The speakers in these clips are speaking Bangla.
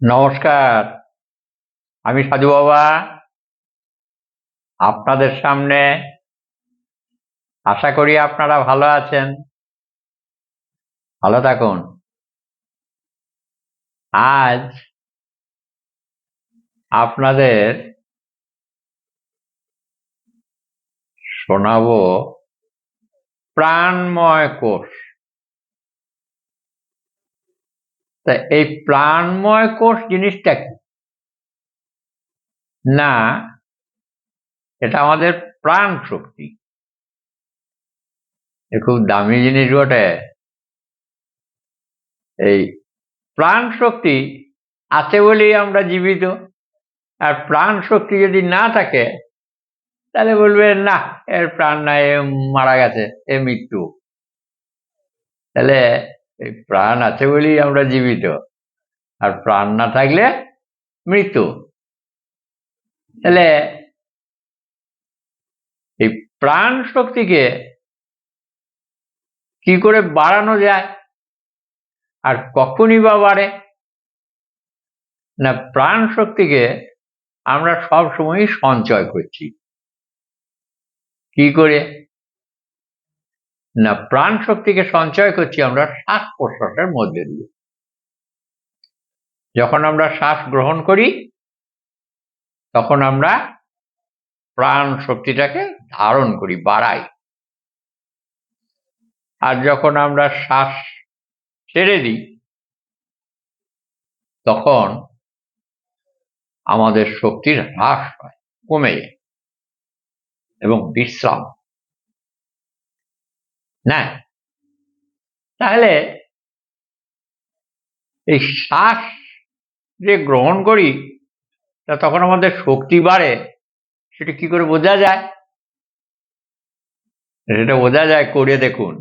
নমস্কার। আমি সাধু বাবা। আপনাদের সামনে আশা করি আপনারা ভালো আছেন। ভালো থাকুন। আজ আপনাদের শোনাবো প্রাণময় কোষ। তা এই প্রাণময় কোষ জিনিসটা কি? না, এটা আমাদের প্রাণ শক্তি। খুব দামি জিনিস বটে। এই প্রাণ শক্তি আছে বলেই আমরা জীবিত। আর প্রাণ শক্তি যদি না থাকে, তাহলে বলবে, না, এর প্রাণ নাই, এ মারা গেছে, এ মৃত্যু। তাহলে এই প্রাণ আছে বলেই আমরা জীবিত। আর প্রাণ না থাকলে মৃত্যু। তাহলে এই প্রাণ শক্তিকে কি করে বাড়ানো যায়? আর কখনই বা বাড়ে? না, প্রাণ শক্তিকে আমরা সব সময় সঞ্চয় করছি। কি করে? না, প্রাণ শক্তিকে সঞ্চয় করছি আমরা শ্বাস প্রশ্বাসের মধ্যে দিয়ে। যখন আমরা শ্বাস গ্রহণ করি, তখন আমরা প্রাণ শক্তিটাকে ধারণ করি, বাড়াই। আর যখন আমরা শ্বাস ছেড়ে দিই, তখন আমাদের শক্তির হ্রাস হয়, কমে যায় এবং বিশ্রাম না। তাহলে এই শ্বাস যে গ্রহণ করি, তা তখন আমাদের শক্তি বাড়ে, সেটা কি করে বোঝা যায়? সেটা বোঝা যায়, করে দেখুন।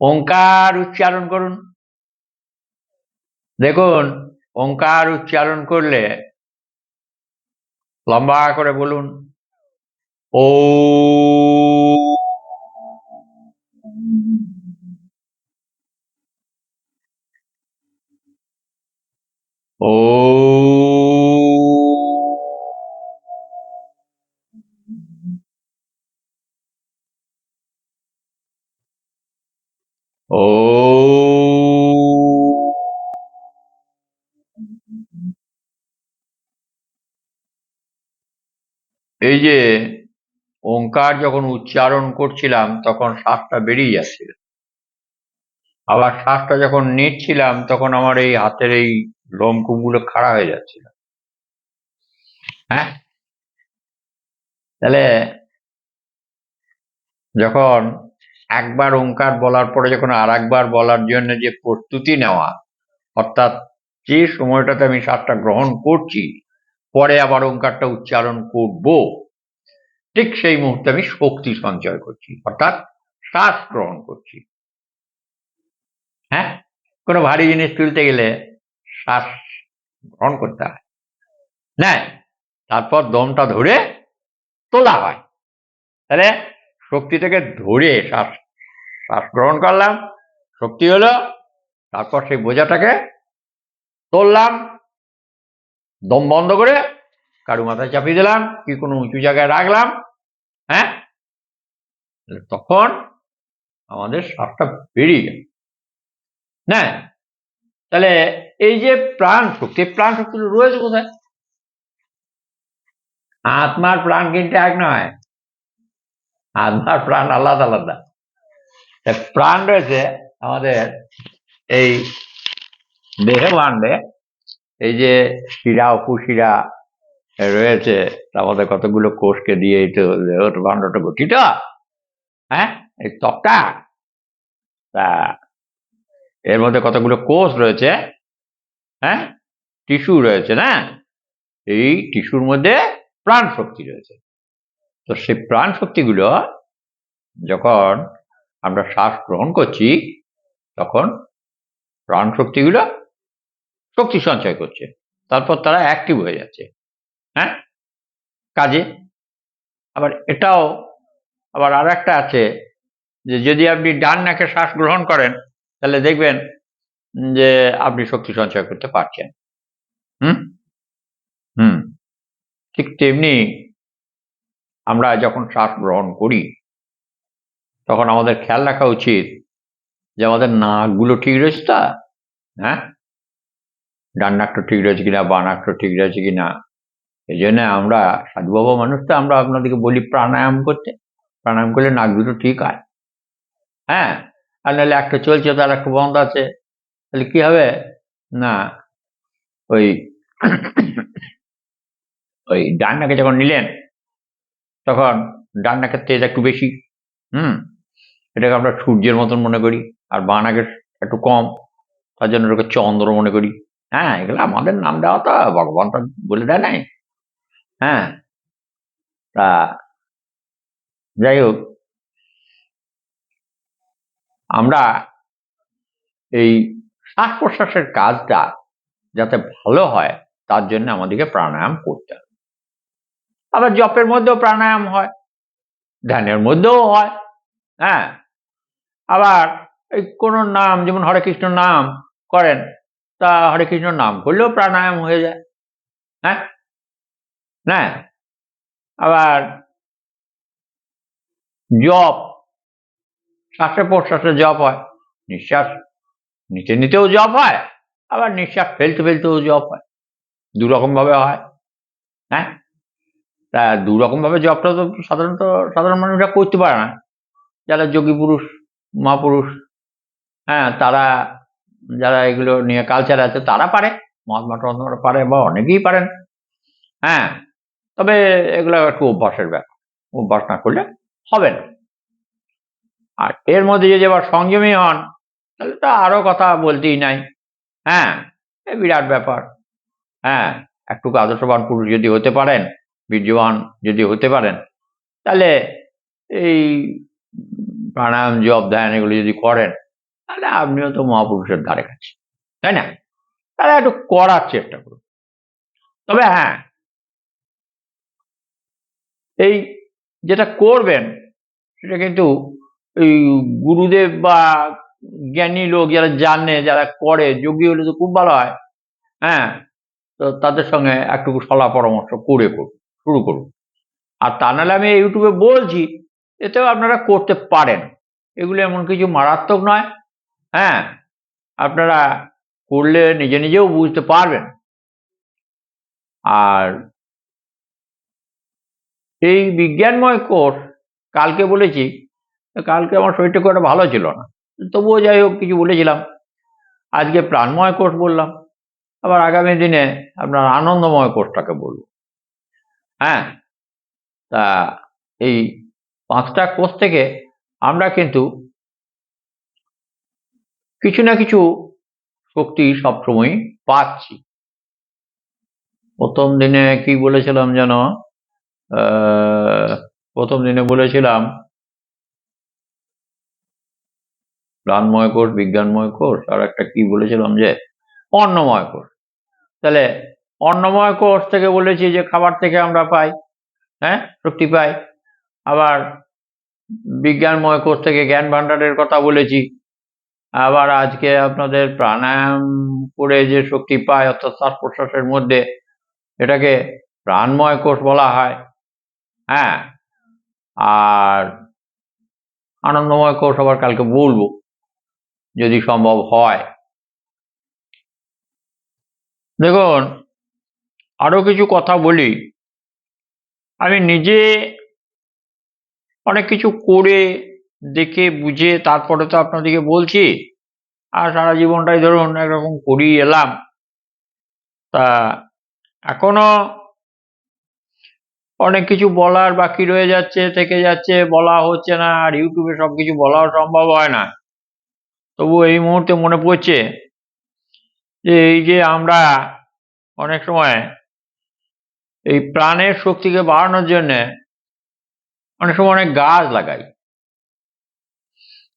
ওঙ্কার উচ্চারণ করুন। দেখুন, ওঙ্কার উচ্চারণ করলে লম্বা করে বলুন ও ও এই যে ওঙ্কার যখন উচ্চারণ করছিলাম, তখন শ্বাসটা বেরিয়ে যাচ্ছিল আবার শ্বাসটা যখন নিচ্ছিলাম, তখন আমার এই হাতের এই লোমকূপগুলো খাড়া হয়ে যাচ্ছিল। হ্যাঁ? তাহলে যখন একবার ওঙ্কার বলার পরে যখন আর একবার বলার জন্য যে প্রস্তুতি নেওয়া, অর্থাৎ যে সময়টাতে আমি শ্বাসটা গ্রহণ করছি, পরে আবার ওঙ্কারটা উচ্চারণ করব, ঠিক সেই মুহূর্তে আমি শক্তি সঞ্চয় করছি, অর্থাৎ শ্বাস গ্রহণ করছি। হ্যাঁ? কোনো ভারী জিনিস তুলতে গেলে শ্বাস গ্রহণ করতে হয়। না তারপর দমটা ধরে তোলা হয়। তাহলে শক্তিটাকে ধরে শ্বাস শ্বাস গ্রহণ করলাম। শক্তি হলো, তারপর সেই বোঝাটাকে তুললাম, দম বন্ধ করে কারু মাথায় চাপিয়ে দিলাম, কি কোনো উঁচু জায়গায় রাখলাম হ্যাঁ? তখন আমাদের শ্বাসটা বেরিয়ে গেল। না তাহলে এই যে প্রাণ শক্তি প্রাণ শক্তি রয়েছে কোথায়? আত্মার প্রাণ কিন্তু এক নয়। আত্মার প্রাণ আলাদা আলাদা। প্রাণ রয়েছে আমাদের এই দেহ ভাণ্ডে এই যে শিরা, উপশিরা রয়েছে মধ্যে কতগুলো কোষকে দিয়ে এই তো দেহ ভাণ্ডটা গঠিত হ্যাঁ? এই ত্বকটা। তা এর মধ্যে কতগুলো কোষ রয়েছে হ্যাঁ? টিস্যু রয়েছে না? এই টিস্যুর মধ্যে প্রাণ শক্তি রয়েছে। তো সেই প্রাণ শক্তিগুলো যখন আমরা শ্বাস গ্রহণ করছি, তখন প্রাণ শক্তিগুলো শক্তি সঞ্চয় করছে। তারপর তারা অ্যাক্টিভ হয়ে যাচ্ছে। হ্যাঁ? কাজে। আবার এটাও, আবার আর একটা আছে যে যদি আপনি ডান নাকে শ্বাস গ্রহণ করেন, তাহলে দেখবেন যে আপনি শক্তি সঞ্চয় করতে পারছেন। হুম? হুম। ঠিক তেমনি আমরা যখন শ্বাস গ্রহণ করি, তখন আমাদের খেয়াল রাখা উচিত যে আমাদের নাকগুলো ঠিক রয়েছে তা? হ্যাঁ? ডান নাকটা ঠিক রয়েছে কিনা, বা নাকটা ঠিক রয়েছে কিনা? এই জন্য আমরা সাধুবাবা মানুষ তো আমরা আপনাদেরকে বলি প্রাণায়াম করতে। প্রাণায়াম করলে নাক দুটো ঠিক হয়। হ্যাঁ? আর নাহলে একটা চলছে তার একটা বন্ধ আছে। তাহলে কি হবে? না, ওই ওই ডান নাকে যখন নিলেন তখন ডান নাকের তেজ একটু বেশি, হুম? এটাকে আমরা সূর্যের মতন মনে করি, আর বাঁ নাকের একটু কম, তার জন্য এটাকে চন্দ্র মনে করি। হ্যাঁ এগুলো আমাদের নাম দেওয়া তো, ভগবান তো বলে দেয় নাই। হ্যাঁ তা যাই হোক, আমরা এই শ্বাস প্রশ্বাসের কাজটা যাতে ভালো হয়, তার জন্য আমাদেরকে প্রাণায়াম করতে হবে। আবার জপের মধ্যেও প্রাণায়াম হয়, ধ্যানের মধ্যেও হয় হ্যাঁ? আবার এই কোনো নাম, যেমন হরে কৃষ্ণ নাম করেন, তা হরে কৃষ্ণ নাম করলেও প্রাণায়াম হয়ে যায় হ্যাঁ? না আবার জপ, শ্বাসে প্রশ্বাসে জপ হয়, নিঃশ্বাস নিতে নিতেও জপ হয়, আবার নিঃশ্বাস ফেলতে ফেলতেও জপ হয় দু রকম ভাবে হয় হ্যাঁ? তা দু রকম ভাবে জপটা তো সাধারণত, সাধারণ মানুষরা করতে পারে না। যারা যোগী পুরুষ, মহাপুরুষ হ্যাঁ তারা, যারা এগুলো নিয়ে কালচার আছে, তারা পারে। মহাত্মা টহাত্মারা পারে বা অনেকেই পারেন। হ্যাঁ তবে এগুলো একটু অভ্যাসের ব্যাপার। অভ্যাস না করলে হবে না। আর এর মধ্যে যদি আবার সংযমী হন, তাহলে তো আরও কথা বলতেই নাই। হ্যাঁ বিরাট ব্যাপার। হ্যাঁ একটু আদর্শবান পুরুষ যদি হতে পারেন বীর্যবান যদি হতে পারেন, তাহলে এই প্রাণায়াম জপ ধ্যান এগুলো যদি করেন, তাহলে আপনিও তো মহাপুরুষের ধারে কাছে, তাই না? তাহলে একটু করার চেষ্টা করুন। তবে হ্যাঁ এই যেটা করবেন, সেটা কিন্তু এই গুরুদেব বা জ্ঞানী লোক যারা জানে, যারা করে, যোগী হলে তো খুব ভালো হয় হ্যাঁ? তো তাদের সঙ্গে একটু সলা পরামর্শ করে করুন। শুরু করুন। আর তা নাহলে আমি ইউটিউবে বলছি, এতেও আপনারা করতে পারেন। এগুলো এমন কিছু মারাত্মক নয় হ্যাঁ? আপনারা করলে নিজে নিজেও বুঝতে পারবেন। আর এই বিজ্ঞানময় কোর্স কালকে বলেছি, কালকে আমার শরীরটা খুব একটা ভালো ছিল না। তবুও যাই হোক, কিছু বলেছিলাম। আজকে প্রাণময় কোর্স বললাম। আবার আগামী দিনে আপনার আনন্দময় কোর্সটাকে বলব। হ্যাঁ? তা এই পাঁচটা কোর্স থেকে আমরা কিন্তু কিছু না কিছু শক্তি সবসময় পাচ্ছি। প্রথম দিনে কি বলেছিলাম যেন? প্রথম দিনে বলেছিলাম, প্রাণময় কোর্স বিজ্ঞানময় কোর্স আর একটা কি বলেছিলাম যে অন্নময় কোর্স তাহলে অন্নময় কোষ থেকে বলেছি যে খাবার থেকে আমরা পাই হ্যাঁ? শক্তি পাই। আবার বিজ্ঞানময় কোষ থেকে জ্ঞান ভাণ্ডারের কথা বলেছি। আবার আজকে আপনাদের প্রাণায়াম করে যে শক্তি পায় অর্থাৎ শ্বাস প্রশ্বাসের মধ্যে, এটাকে প্রাণময় কোষ বলা হয়। হ্যাঁ? আর আনন্দময় কোষ আবার কালকে বলব, যদি সম্ভব হয়। দেখুন আরও কিছু কথা বলি। আমি নিজে অনেক কিছু করে দেখে, বুঝে তারপরে তো আপনাদেরকে বলছি, আর সারা জীবনটাই ধরুন একরকম করেই এলাম। তা এখনও অনেক কিছু বলার বাকি রয়ে যাচ্ছে, থেকে যাচ্ছে, বলা হচ্ছে না, আর ইউটিউবে সব কিছু বলাও সম্ভব হয় না। তবু এই মুহূর্তে মনে পড়ছে যে, এই যে আমরা অনেক সময় এই প্রাণের শক্তিকে বাড়ানোর জন্য অনেক সময় অনেক গাছ লাগাই।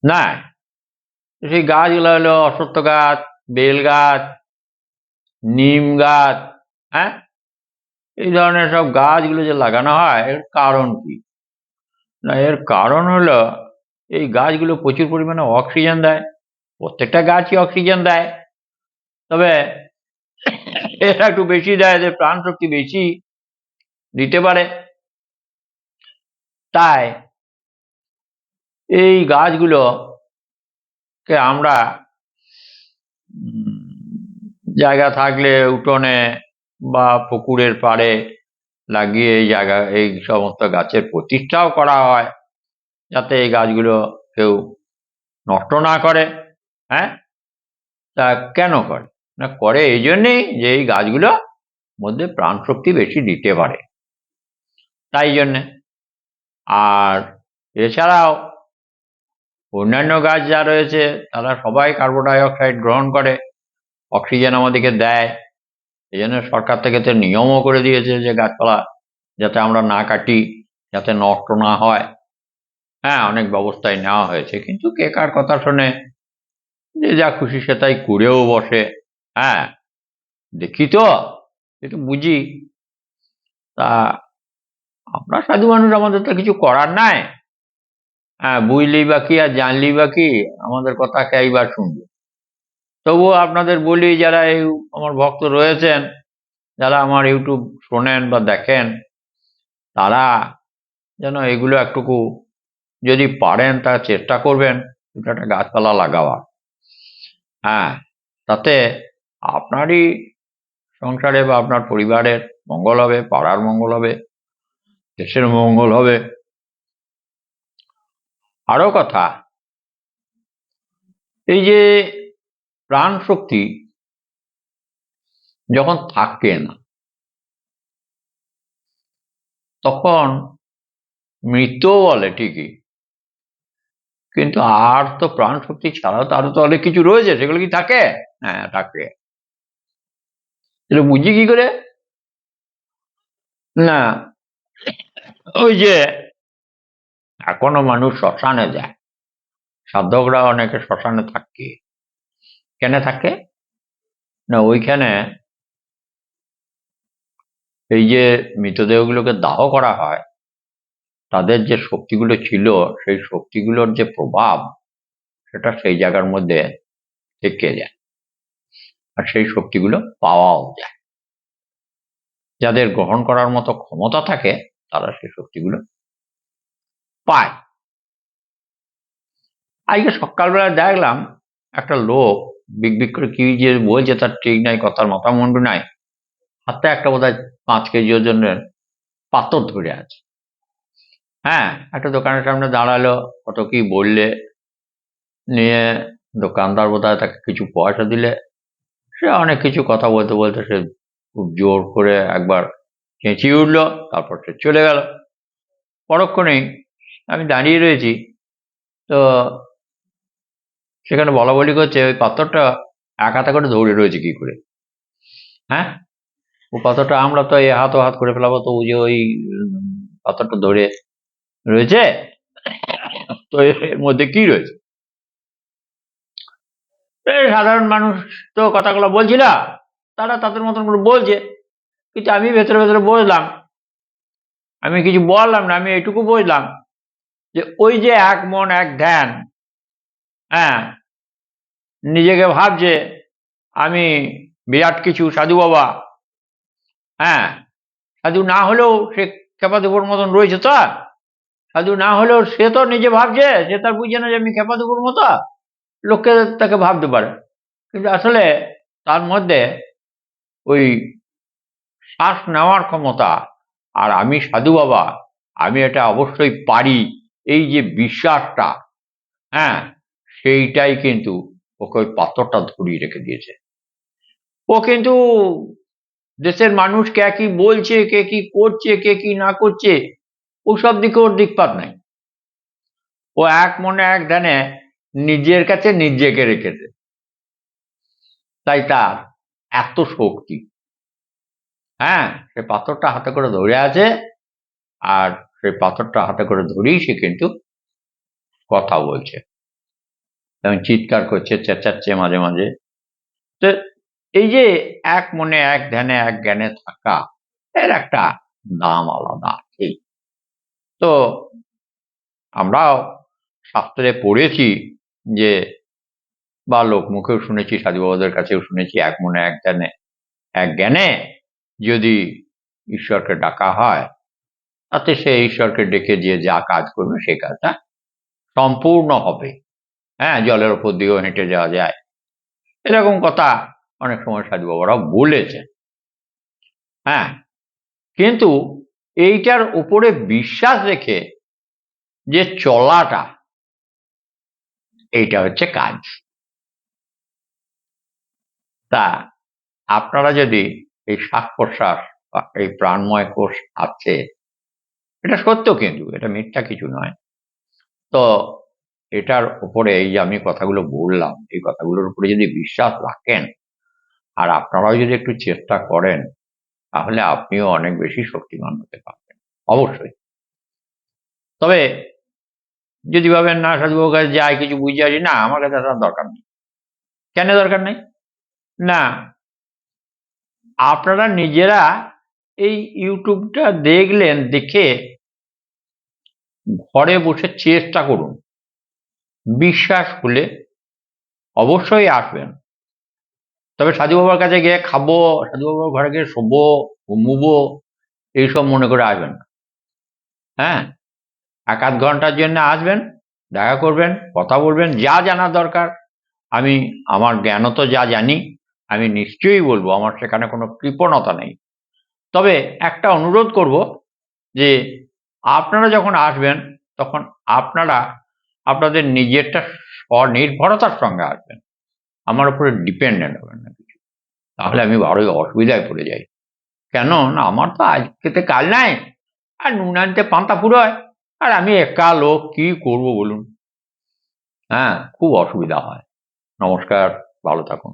না সেই গাছগুলো হলো অশ্বত্থ গাছ, বেল গাছ, নিম গাছ হ্যাঁ? এই ধরনের সব গাছগুলো যে লাগানো হয়, এর কারণ কি? না, এর কারণ হলো এই গাছগুলো প্রচুর পরিমাণে অক্সিজেন দেয়, প্রত্যেকটা গাছই অক্সিজেন দেয়। তবে এরা একটু বেশি দেয়, এদের প্রাণ শক্তি বেশি। দিতে পারে। তাই এই গাছগুলোকে আমরা জায়গা থাকলে উঠোনে বা পুকুরের পাড়ে লাগিয়ে এই জায়গা, এই সমস্ত গাছের প্রতিষ্ঠাও করা হয় যাতে এই গাছগুলো কেউ নষ্ট না করে হ্যাঁ? তা কেন করে? না করে এই জন্যেই যে এই গাছগুলো মধ্যে প্রাণ শক্তি বেশি দিতে পারে। তাই জন্যে। আর এছাড়াও অন্যান্য গাছ যা রয়েছে, তারা সবাই কার্বন ডাই অক্সাইড গ্রহণ করে অক্সিজেন আমাদেরকে দেয়। এই জন্য সরকার থেকে তো নিয়মও করে দিয়েছে যে গাছপালা যাতে আমরা না কাটি, যাতে নষ্ট না হয়। হ্যাঁ অনেক ব্যবস্থায় নেওয়া হয়েছে, কিন্তু কে কার কথা শোনে? যে যা খুশি সে তাই করেও বসে। হ্যাঁ দেখি তো, একটু বুঝি। তা আমরা সাধু মানুষ, আমাদের তো কিছু করার নাই। হ্যাঁ বুঝলি বা কি আর জানলি বা কি? আমাদের কথা কে বা শুনবে? তবুও আপনাদের বলি, যারা এই আমার ভক্ত রয়েছেন, যারা আমার ইউটিউব শোনেন বা দেখেন, তারা যেন এগুলো একটুকু যদি পারেন তা চেষ্টা করবেন দুটো একটা গাছপালা লাগাবার। হ্যাঁ তাতে আপনারই সংসারে বা আপনার পরিবারের মঙ্গল হবে, পাড়ার মঙ্গল হবে দেশের মঙ্গল হবে। আরও কথা, এই যে প্রাণ শক্তি যখন থাকে না, তখন মৃত্যু বলে ঠিকই, কিন্তু আর তো প্রাণ শক্তি ছাড়াও তো আরও তো অনেক কিছু রয়েছে, সেগুলো কি থাকে? হ্যাঁ থাকে। বুঝি কি করে? না ওই যে, এখনও মানুষ শ্মশানে যায়। সাধকরা অনেকে শ্মশানে থাকে। কেন থাকে? না, ওইখানে এই যে মৃতদেহগুলোকে দাহ করা হয়, তাদের যে শক্তিগুলো ছিল, সেই শক্তিগুলোর যে প্রভাব, সেটা সেই জায়গার মধ্যে থেকে যায়। আর সেই শক্তিগুলো পাওয়াও যায়। যাদের গ্রহণ করার মতো ক্ষমতা থাকে তারা সেই শক্তিগুলো পায়। আজকে সকালবেলা দেখলাম একটা লোক বিগ বিগ করে কি যে বলছে, তার ঠিক নাই, কথার মাথা মুন্ডু নাই। হাতে একটা বোধ হয় পাঁচ কেজি ওজনের পাথর ধরে আছে। হ্যাঁ একটা দোকানের সামনে দাঁড়াল, কত কি বললে। নিয়ে দোকানদার বোধ হয় তাকে কিছু পয়সা দিলে। সে অনেক কিছু কথা বলতে বলতে সে খুব জোর করে একবার চেঁচিয়ে উঠল, তারপর চলে গেল। পরক্ষণেই আমি দাঁড়িয়ে রয়েছি। তো সেখানে বলা বলি করছে, ওই পাথরটা এক হাতে করে ধরে রয়েছে কি করে? হ্যাঁ? ও পাথরটা আমরা তো এই হাত ও হাত করে ফেলাবো, তো ওই যে ওই পাথরটা ধরে রয়েছে, তো এর মধ্যে কি রয়েছে? সাধারণ মানুষ তো কথাগুলো বলছিল তারা তাদের মতন করে বলছে। কিন্তু আমি ভেতরে ভেতরে বুঝলাম আমি কিছু বললাম না, আমি এইটুকু বুঝলাম যে ওই যে এক মন, এক ধ্যান হ্যাঁ নিজেকে ভাবছে আমি বিরাট কিছু সাধু বাবা হ্যাঁ সাধু না হলেও সে খেপাদেবর মতন রয়েছে তো, সাধু না হলেও সে তো নিজে ভাবছে, সে তার বুঝছে না যে আমি খেপাদেবর মতো, লোককে তাকে ভাবতে পারে। কিন্তু আসলে তার মধ্যে ওই শ্বাস নেওয়ার ক্ষমতা। আর আমি সাধু বাবা, আমি এটা অবশ্যই পারি, এই যে বিশ্বাসটা হ্যাঁ সেইটাই কিন্তু ওকে ওই পাথরটা ধরিয়ে রেখে দিয়েছে। ও কিন্তু দেশের মানুষ কে কি বলছে, কে কি করছে, কে কি না করছে, ওসব দিকে ওর দিকপাত নাই। ও এক মনে এক ধ্যানে নিজের কাছে নিজেকে রেখেছে। তাই তার এত শক্তি। হ্যাঁ সে পাথরটা হাতে করে ধরে আছে আর সেই পাথরটা হাতে করে ধরেই সে কিন্তু কথা বলছে। এবং চিৎকার করছে, চেঁচাচ্ছে মাঝে মাঝে। তো এই যে এক মনে, এক ধ্যানে, এক জ্ঞানে থাকা, এর একটা দাম আলাদা আছেই। তো আমরাও শাস্ত্রে পড়েছি যে, বা লোক মুখেও শুনেছি সাধু বাবাদের কাছেও শুনেছি, এক মনে, এক জ্ঞানে এক জ্ঞানে যদি ঈশ্বরকে ডাকা হয়, তাতে সে ঈশ্বরকে ডেকে যে যা কাজ করবে সেই কাজটা সম্পূর্ণ হবে। হ্যাঁ জলের ওপর দিয়েও হেঁটে যাওয়া যায়। এরকম কথা অনেক সময় সাধু বাবারা বলেছেন। হ্যাঁ কিন্তু এইটার উপরে বিশ্বাস রেখে যে চলাটা, এইটা হচ্ছে কাজ। তা আপনারা যদি এই শ্বাস প্রশ্বাস বা এই প্রাণময় কোষ আছে, এটা সত্য কিন্তু, এটা মিথ্যা কিছু নয়। তো এটার উপরে এই যে আমি কথাগুলো বললাম, এই কথাগুলোর উপরে যদি বিশ্বাস রাখেন, আর আপনারাও যদি একটু চেষ্টা করেন, তাহলে আপনিও অনেক বেশি শক্তিমান হতে পারবেন, অবশ্যই। তবে যদি ভাবেন, না, সাধুবাবুর কাছে যাই, কিছু বুঝে আসি, না, আমার কাছে তার দরকার নেই। কেন দরকার নেই? না আপনারা নিজেরা এই ইউটিউবটা দেখলেন, দেখে ঘরে বসে চেষ্টা করুন। বিশ্বাস হলে অবশ্যই আসবেন। তবে সাধু বাবার কাছে গিয়ে খাব সাধু বাবার ঘরে গিয়ে শোবো, ঘুমবো, এইসব মনে করে আসবেন হ্যাঁ? এক আধ ঘণ্টার জন্য আসবেন, দেখা করবেন, কথা বলবেন, যা জানার দরকার। আমি, আমার জ্ঞানত যা জানি। আমি নিশ্চয়ই বলব, আমার সেখানে কোনো কৃপণতা নেই। তবে একটা অনুরোধ করব যে আপনারা যখন আসবেন, তখন আপনারা আপনাদের নিজেরটা স্বনির্ভরতার সঙ্গে আসবেন। আমার উপরে ডিপেন্ডেন্ট হবেন না কিছু। তাহলে আমি বড়ই অসুবিধায় পড়ে যাই। কেন না আমার তো আজকেতে কাল নাই, আর নুন আনতে পান্তা ফুরোয় আর আমি একা লোক কি করব বলুন? হ্যাঁ খুব অসুবিধা হয়। নমস্কার, ভালো থাকুন।